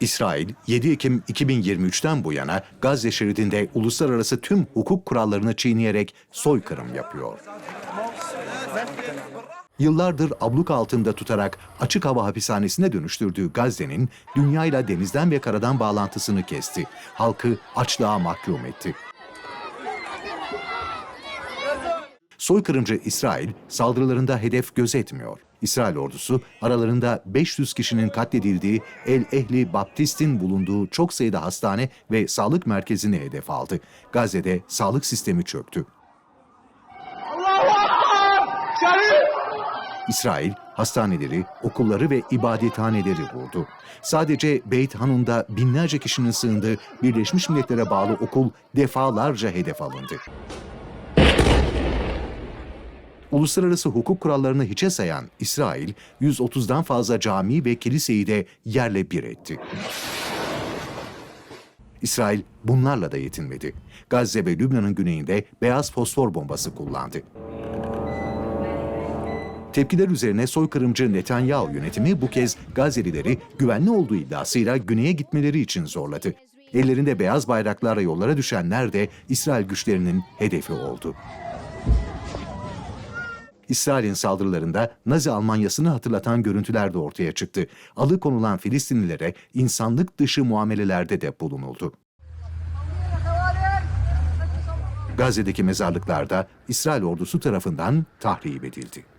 İsrail 7 Ekim 2023'ten bu yana Gazze şeridinde uluslararası tüm hukuk kurallarını çiğneyerek soykırım yapıyor. Yıllardır abluk altında tutarak açık hava hapishanesine dönüştürdüğü Gazze'nin dünyayla denizden ve karadan bağlantısını kesti. Halkı açlığa mahkum etti. Soykırımcı İsrail saldırılarında hedef gözetmiyor. İsrail ordusu aralarında 500 kişinin katledildiği El Ehli Baptist'in bulunduğu çok sayıda hastane ve sağlık merkezini hedef aldı. Gazze'de sağlık sistemi çöktü. İsrail hastaneleri, okulları ve ibadethaneleri vurdu. Sadece Beyt Hanun'da binlerce kişinin sığındığı Birleşmiş Milletler'e bağlı okul defalarca hedef alındı. Uluslararası hukuk kurallarını hiçe sayan İsrail, 130'dan fazla cami ve kiliseyi de yerle bir etti. İsrail bunlarla da yetinmedi. Gazze ve Lübnan'ın güneyinde beyaz fosfor bombası kullandı. Tepkiler üzerine soykırımcı Netanyahu yönetimi bu kez Gazze'lileri güvenli olduğu iddiasıyla güneye gitmeleri için zorladı. Ellerinde beyaz bayraklarla yollara düşenler de İsrail güçlerinin hedefi oldu. İsrail'in saldırılarında Nazi Almanyası'nı hatırlatan görüntüler de ortaya çıktı. Alıkonulan Filistinlilere insanlık dışı muamelelerde de bulunuldu. Gazze'deki mezarlıklarda İsrail ordusu tarafından tahrip edildi.